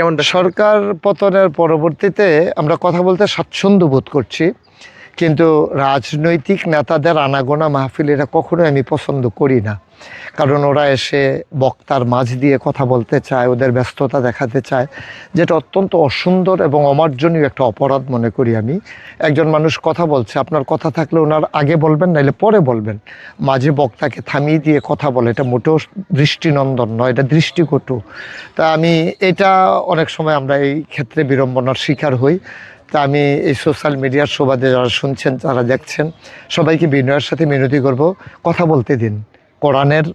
কেমন সরকার পতনের পরবর্তীতে আমরা কথা বলতে স্বাচ্ছন্দ্য বোধ করছি। কিন্তু রাজনৈতিক নেতাদের আনাগোনা মাহফিল এটা কখনোই আমি পছন্দ করি না। কারণ ওরা এসে বক্তার মাঝ দিয়ে কথা বলতে চায়, ওদের ব্যস্ততা দেখাতে চায়, যেটা অত্যন্ত অসুন্দর এবং অমার্জনীয় একটা অপরাধ মনে করি আমি। একজন মানুষ কথা বলছে, আপনার কথা থাকলে ওনার আগে বলবেন, নাইলে পরে বলবেন। মাঝে বক্তাকে থামিয়ে দিয়ে কথা বলে, এটা মোটেও দৃষ্টিনন্দন নয়, এটা দৃষ্টিকটু। তা আমি এটা অনেক সময় আমরা এই ক্ষেত্রে বিড়ম্বনার শিকার হই। তা আমি এই সোশ্যাল মিডিয়ার সুবাদে যারা শুনছেন, তারা দেখছেন। সবাইকে বিনয়ের সাথে মিনতি করব। কথা বলতে দিন। কোরআনের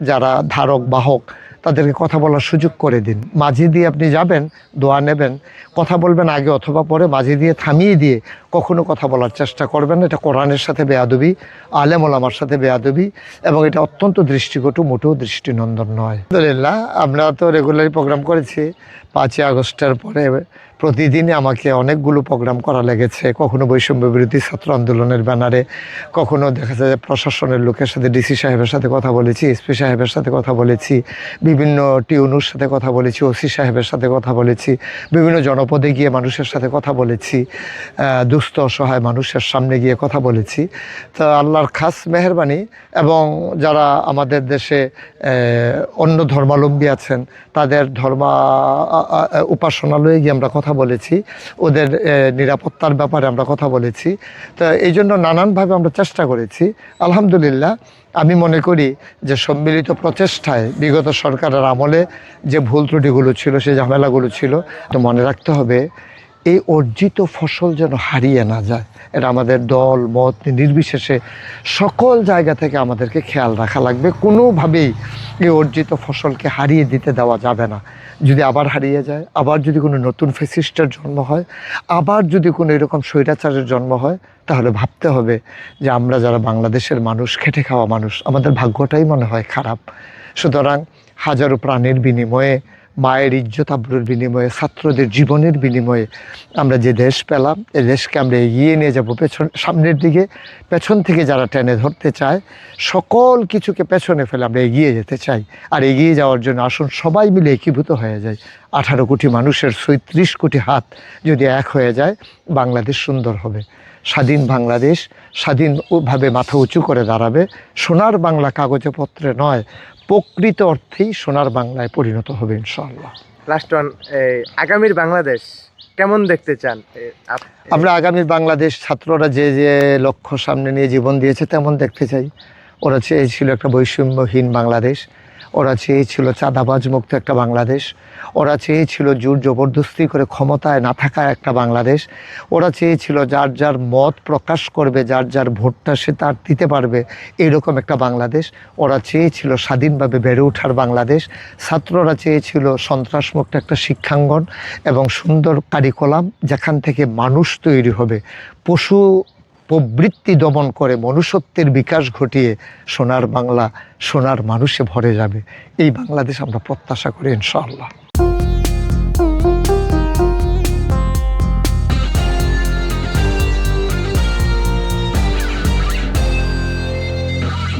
যারা ধারক, বাহক, তাদেরকে কথা বলার সুযোগ করে দিন। মাঝে দিয়ে আপনি যাবেন, দোয়া নেবেন। কথা বলবেন আগে অথবা পরে মাঝে দিয়ে থামিয়ে দিয়ে কখনো কথা বলার চেষ্টা করবেন। এটা কোরআনের সাথে বেয়াদবি আলেম ওলামার সাথে বেয়াদবি এবং এটা অত্যন্ত দৃষ্টিকটু মোটেও দৃষ্টিনন্দন নয়। আলহামদুলিল্লাহ আমরা তো রেগুলারই প্রোগ্রাম করেছি। পাঁচই আগস্টের পরে প্রতিদিনই আমাকে অনেকগুলো প্রোগ্রাম করা লেগেছে। কখনো বৈষম্য বিরোধী ছাত্র আন্দোলনের ব্যানারে কখনো দেখা যায় প্রশাসনের লোকের সাথে ডিসি সাহেবের সাথে কথা বলেছি এসপি সাহেবের সাথে কথা বলেছি বিভিন্ন টিউনুর সাথে কথা বলেছি ওসি সাহেবের সাথে কথা বলেছি বিভিন্ন জনপদে গিয়ে মানুষের সাথে কথা বলেছি। আহ, দুস্থ, অসহায় মানুষের সামনে গিয়ে কথা বলেছি। তো আল্লাহর খাস মেহরবানি এবং যারা আমাদের দেশে অন্য ধর্মাবলম্বী আছেন, তাদের ধর্মা উপাসনালয়ে গিয়ে আমরা কথা বলেছি। ওদের নিরাপত্তার ব্যাপারে আমরা কথা বলেছি। তো এই জন্য নানানভাবে আমরা চেষ্টা করেছি। আলহামদুলিল্লাহ, আমি মনে করি যে সম্মিলিত প্রচেষ্টায় বিগত সরকারের আমলে যে ভুল ত্রুটিগুলো ছিল সেই ঝামেলাগুলো ছিল, তো মনে রাখতে হবে এই অর্জিত ফসল যেন হারিয়ে না যায়, এটা আমাদের দল, মত নির্বিশেষে সকল জায়গা থেকে আমাদেরকে খেয়াল রাখা লাগবে। কোনোভাবেই এই অর্জিত ফসলকে হারিয়ে দিতে দেওয়া যাবে না। যদি আবার হারিয়ে যায়, আবার যদি কোনো নতুন ফেসিস্টের জন্ম হয়, আবার যদি কোনো এরকম স্বৈরাচারের জন্ম হয়, তাহলে ভাবতে হবে যে আমরা যারা বাংলাদেশের মানুষ, খেটে খাওয়া মানুষ, আমাদের ভাগ্যটাই মনে হয় খারাপ। সুতরাং হাজারো প্রাণের বিনিময়ে মায়ের ইজ্জত, আব্রুর বিনিময়ে, ছাত্রদের জীবনের বিনিময়ে আমরা যে দেশ পেলাম এই দেশকে আমরা এগিয়ে নিয়ে যাব। পেছন, সামনের দিকে, পেছন থেকে যারা টেনে ধরতে চায়, সকল কিছুকে পেছনে ফেলে আমরা এগিয়ে যেতে চাই। আর এগিয়ে যাওয়ার জন্য আসুন, সবাই মিলে একীভূত হয়ে যায় আঠারো কোটি মানুষের সৈত্রিশ কোটি হাত যদি এক হয়ে যায়, বাংলাদেশ সুন্দর হবে। স্বাধীন বাংলাদেশ স্বাধীনভাবে মাথা উঁচু করে দাঁড়াবে। সোনার বাংলা কাগজে পত্রে নয় প্রকৃত অর্থেই সোনার বাংলায় পরিণত হবে ইনশাআল্লাহ। লাস্ট ওয়ান আগামীর বাংলাদেশ কেমন দেখতে চান? আমরা আগামীর বাংলাদেশ ছাত্ররা যে যে লক্ষ্য সামনে নিয়ে জীবন দিয়েছে তেমন দেখতে চাই। ওরা চেয়েছিল একটা বৈষম্যহীন বাংলাদেশ। ওরা চেয়েছিল চাঁদাবাজ মুক্ত একটা বাংলাদেশ, ওরা চেয়েছিল জোর জবরদস্তি করে ক্ষমতায় না থাকা একটা বাংলাদেশ, ওরা চেয়েছিল যার যার মত প্রকাশ করবে, যার যার ভোটটা সে তার দিতে পারবে, এরকম একটা বাংলাদেশ। ওরা চেয়েছিল স্বাধীনভাবে বেড়ে ওঠার বাংলাদেশ। ছাত্ররা চেয়েছিল সন্ত্রাসমুক্ত একটা শিক্ষাঙ্গন এবং সুন্দর কারিকুলাম, যেখান থেকে মানুষ তৈরি হবে। পশু প্রবৃত্তি দমন করে, মনুষ্যত্বের বিকাশ ঘটিয়ে সোনার বাংলা সোনার মানুষে ভরে যাবে। এই বাংলাদেশ আমরা প্রত্যাশা করি ইনশাআল্লাহ।